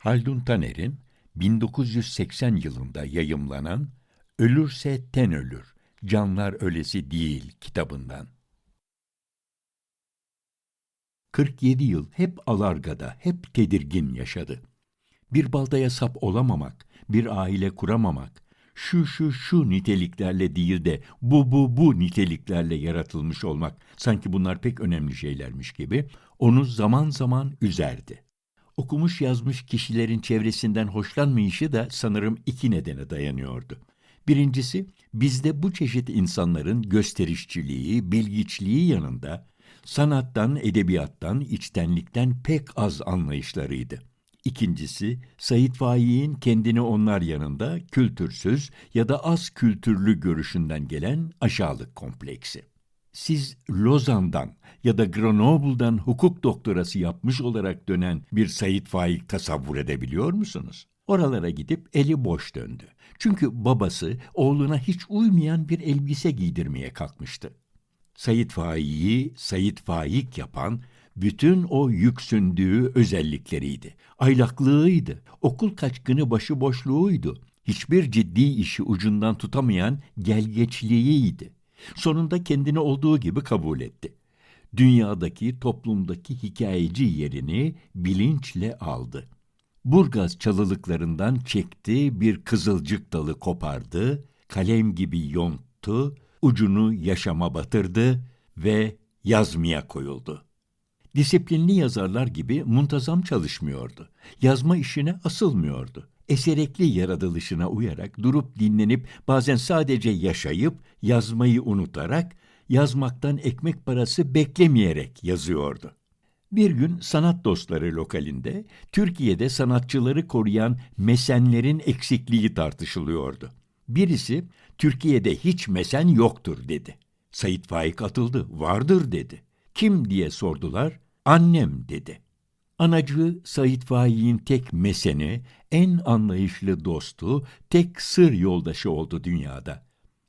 Haldun Taner'in 1980 yılında yayımlanan Ölürse Ten Ölür, Canlar Ölesi Değil kitabından. 47 yıl hep alargada, hep tedirgin yaşadı. Bir baldaya sap olamamak, bir aile kuramamak, şu şu şu niteliklerle değil de bu bu bu niteliklerle yaratılmış olmak, sanki bunlar pek önemli şeylermiş gibi, onu zaman zaman üzerdi. Okumuş yazmış kişilerin çevresinden hoşlanmayışı da sanırım iki nedene dayanıyordu. Birincisi, bizde bu çeşit insanların gösterişçiliği, bilgiçliği yanında sanattan, edebiyattan, içtenlikten pek az anlayışlarıydı. İkincisi, Said Faik'in kendini onlar yanında kültürsüz ya da az kültürlü görüşünden gelen aşağılık kompleksi. Siz Lozan'dan ya da Grenoble'dan hukuk doktorası yapmış olarak dönen bir Said Faik tasavvur edebiliyor musunuz? Oralara gidip eli boş döndü. Çünkü babası oğluna hiç uymayan bir elbise giydirmeye kalkmıştı. Said Faik'i Said Faik yapan bütün o yüksündüğü özellikleriydi. Aylaklığıydı, okul kaçkını başıboşluğuydu. Hiçbir ciddi işi ucundan tutamayan gelgeçliğiydi. Sonunda kendini olduğu gibi kabul etti. Dünyadaki, toplumdaki hikayeci yerini bilinçle aldı. Burgaz çalılıklarından çekti, bir kızılcık dalı kopardı, kalem gibi yonttu, ucunu yaşama batırdı ve yazmaya koyuldu. Disiplinli yazarlar gibi muntazam çalışmıyordu. Yazma işine asılmıyordu. Eserekli yaratılışına uyarak durup dinlenip bazen sadece yaşayıp yazmayı unutarak yazmaktan ekmek parası beklemeyerek yazıyordu. Bir gün sanat dostları lokalinde Türkiye'de sanatçıları koruyan mesenlerin eksikliği tartışılıyordu. Birisi Türkiye'de hiç mesen yoktur dedi. Sayit Faik atıldı. Vardır dedi. Kim diye sordular. Annem dedi. Anacı Said Faik'in tek meseni, en anlayışlı dostu, tek sır yoldaşı oldu dünyada.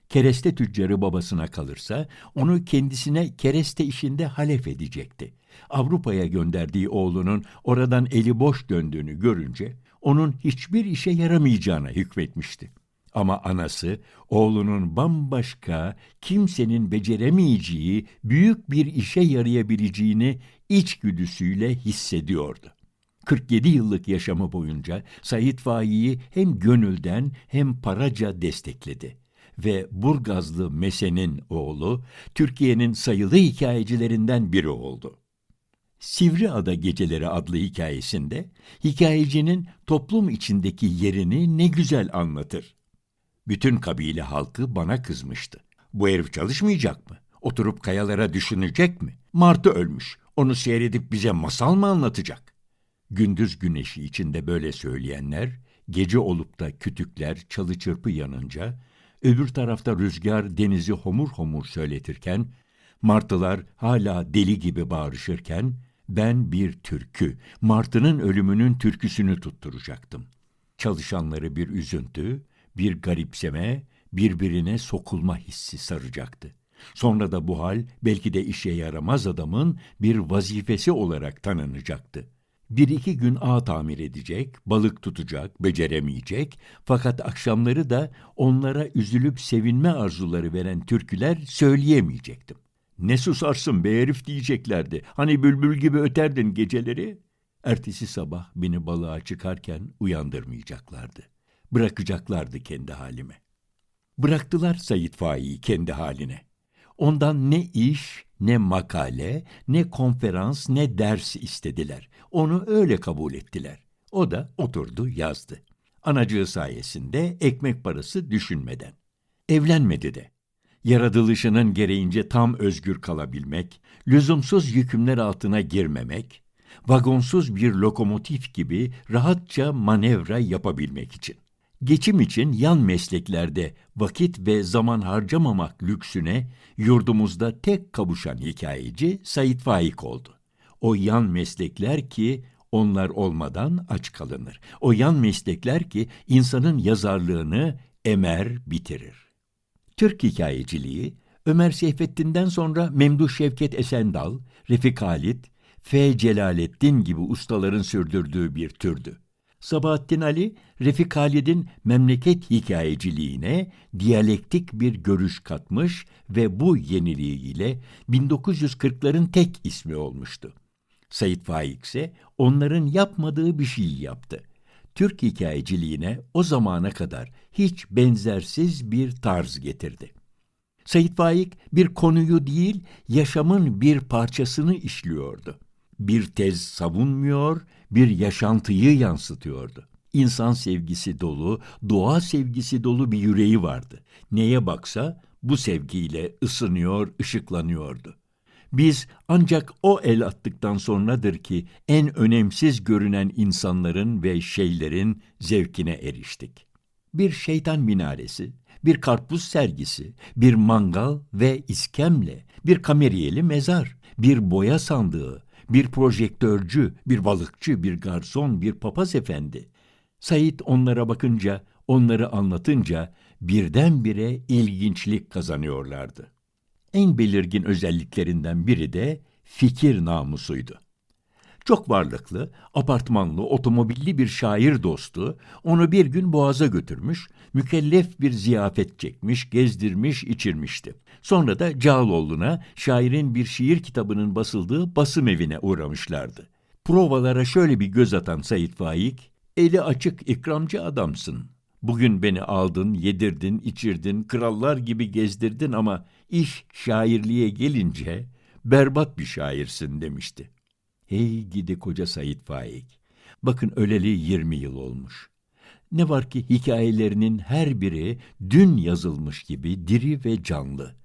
Kereste tüccarı babasına kalırsa onu kendisine kereste işinde halef edecekti. Avrupa'ya gönderdiği oğlunun oradan eli boş döndüğünü görünce onun hiçbir işe yaramayacağına hükmetmişti. Ama anası oğlunun bambaşka, kimsenin beceremeyeceği büyük bir işe yarayabileceğini içgüdüsüyle hissediyordu. 47 yıllık yaşamı boyunca Said Faik'i hem gönülden hem paraca destekledi ve Burgazlı Mese'nin oğlu Türkiye'nin sayılı hikayecilerinden biri oldu. Sivriada Geceleri adlı hikayesinde hikayecinin toplum içindeki yerini ne güzel anlatır. Bütün kabile halkı bana kızmıştı. Bu herif çalışmayacak mı? Oturup kayalara düşünecek mi? Martı ölmüş. Onu seyredip bize masal mı anlatacak? Gündüz güneşi içinde böyle söyleyenler, gece olup da kütükler çalı çırpı yanınca, öbür tarafta rüzgar denizi homur homur söyletirken, martılar hala deli gibi bağırışırken, ben bir türkü, martının ölümünün türküsünü tutturacaktım. Çalışanları bir üzüntü, bir garipseme, birbirine sokulma hissi saracaktı. Sonra da bu hal belki de işe yaramaz adamın bir vazifesi olarak tanınacaktı. Bir iki gün ağ tamir edecek, balık tutacak, beceremeyecek fakat akşamları da onlara üzülüp sevinme arzuları veren türküler söyleyemeyecektim. Ne susarsın be herif diyeceklerdi. Hani bülbül gibi öterdin geceleri. Ertesi sabah beni balığa çıkarken uyandırmayacaklardı. Bırakacaklardı kendi halime. Bıraktılar Sayit Faik'i kendi haline. Ondan ne iş, ne makale, ne konferans, ne ders istediler. Onu öyle kabul ettiler. O da oturdu yazdı. Anacığı sayesinde ekmek parası düşünmeden. Evlenmedi de. Yaratılışının gereğince tam özgür kalabilmek, lüzumsuz yükümler altına girmemek, vagonsuz bir lokomotif gibi rahatça manevra yapabilmek için. Geçim için yan mesleklerde vakit ve zaman harcamamak lüksüne yurdumuzda tek kavuşan hikayeci Said Faik oldu. O yan meslekler ki onlar olmadan aç kalınır. O yan meslekler ki insanın yazarlığını emer bitirir. Türk hikayeciliği Ömer Seyfettin'den sonra Memduh Şevket Esendal, Refik Halit, F. Celalettin gibi ustaların sürdürdüğü bir türdü. Sabahattin Ali, Refik Halid'in memleket hikayeciliğine diyalektik bir görüş katmış ve bu yeniliğiyle 1940'ların tek ismi olmuştu. Sait Faik ise onların yapmadığı bir şey yaptı. Türk hikayeciliğine o zamana kadar hiç benzersiz bir tarz getirdi. Sait Faik bir konuyu değil, yaşamın bir parçasını işliyordu. Bir tez savunmuyor, bir yaşantıyı yansıtıyordu. İnsan sevgisi dolu, doğa sevgisi dolu bir yüreği vardı. Neye baksa bu sevgiyle ısınıyor, ışıklanıyordu. Biz ancak o el attıktan sonradır ki en önemsiz görünen insanların ve şeylerin zevkine eriştik. Bir şeytan minaresi, bir karpuz sergisi, bir mangal ve iskemle, bir kameriyeli mezar, bir boya sandığı, bir projektörcü, bir balıkçı, bir garson, bir papaz efendi. Sait onlara bakınca, onları anlatınca birdenbire ilginçlik kazanıyorlardı. En belirgin özelliklerinden biri de fikir namusuydu. Çok varlıklı, apartmanlı, otomobilli bir şair dostu onu bir gün boğaza götürmüş, mükellef bir ziyafet çekmiş, gezdirmiş, içirmişti. Sonra da Cağaloğlu'na şairin bir şiir kitabının basıldığı basım evine uğramışlardı. Provalara şöyle bir göz atan Sayit Faik, eli açık ikramcı adamsın. Bugün beni aldın, yedirdin, içirdin, krallar gibi gezdirdin ama iş şairliğe gelince berbat bir şairsin demişti. Hey gidi koca Sayit Faik. Bakın öleli 20 yıl olmuş. Ne var ki hikayelerinin her biri dün yazılmış gibi diri ve canlı.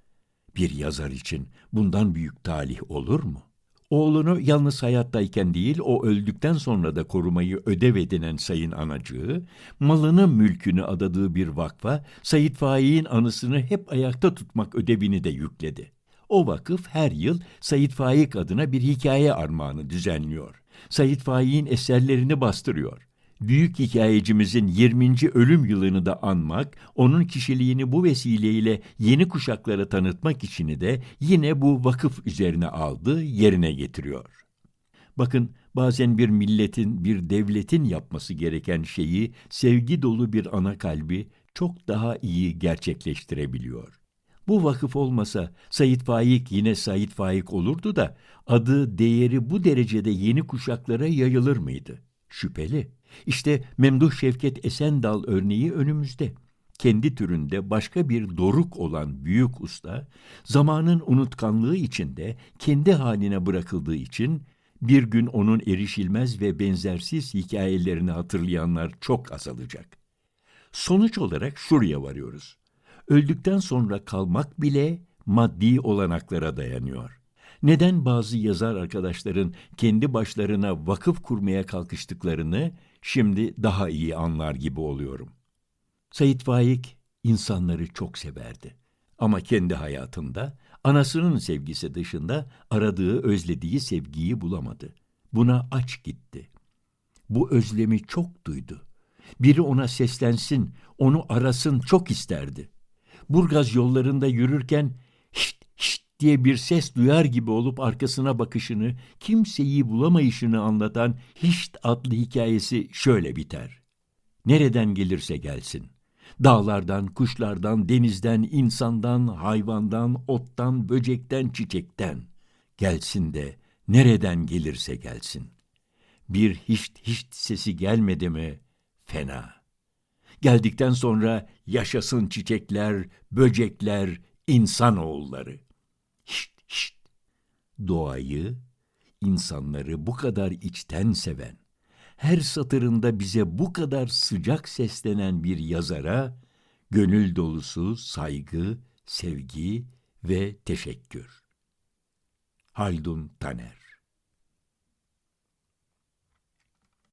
Bir yazar için bundan büyük talih olur mu? Oğlunu yalnız hayattayken değil, o öldükten sonra da korumayı ödev edinen Sayın Anacığı, malını mülkünü adadığı bir vakfa, Sayit Faik'in anısını hep ayakta tutmak ödevini de yükledi. O vakıf her yıl Sayit Faik adına bir hikaye armağanı düzenliyor. Sayit Faik'in eserlerini bastırıyor. Büyük hikayecimizin 20. ölüm yılını da anmak, onun kişiliğini bu vesileyle yeni kuşaklara tanıtmak içini de yine bu vakıf üzerine aldı, yerine getiriyor. Bakın bazen bir milletin, bir devletin yapması gereken şeyi sevgi dolu bir ana kalbi çok daha iyi gerçekleştirebiliyor. Bu vakıf olmasa Sayit Faik yine Sayit Faik olurdu da adı, değeri bu derecede yeni kuşaklara yayılır mıydı? Şüpheli. İşte Memduh Şevket Esendal örneği önümüzde. Kendi türünde başka bir doruk olan büyük usta, zamanın unutkanlığı içinde kendi haline bırakıldığı için bir gün onun erişilmez ve benzersiz hikayelerini hatırlayanlar çok azalacak. Sonuç olarak şuraya varıyoruz. Öldükten sonra kalmak bile maddi olanaklara dayanıyor. Neden bazı yazar arkadaşların kendi başlarına vakıf kurmaya kalkıştıklarını şimdi daha iyi anlar gibi oluyorum. Sayit Faik insanları çok severdi. Ama kendi hayatında anasının sevgisi dışında aradığı, özlediği sevgiyi bulamadı. Buna aç gitti. Bu özlemi çok duydu. Biri ona seslensin, onu arasın çok isterdi. Burgaz yollarında yürürken şşt şşt diye bir ses duyar gibi olup arkasına bakışını, kimseyi bulamayışını anlatan Hişt adlı hikayesi şöyle biter. Nereden gelirse gelsin. Dağlardan, kuşlardan, denizden, insandan, hayvandan, ottan, böcekten, çiçekten. Gelsin de nereden gelirse gelsin. Bir hişt hişt sesi gelmedi mi fena. Geldikten sonra yaşasın çiçekler, böcekler, insanoğulları. Şşt şşt. Doğayı, insanları bu kadar içten seven, her satırında bize bu kadar sıcak seslenen bir yazara gönül dolusu saygı, sevgi ve teşekkür. Haldun Taner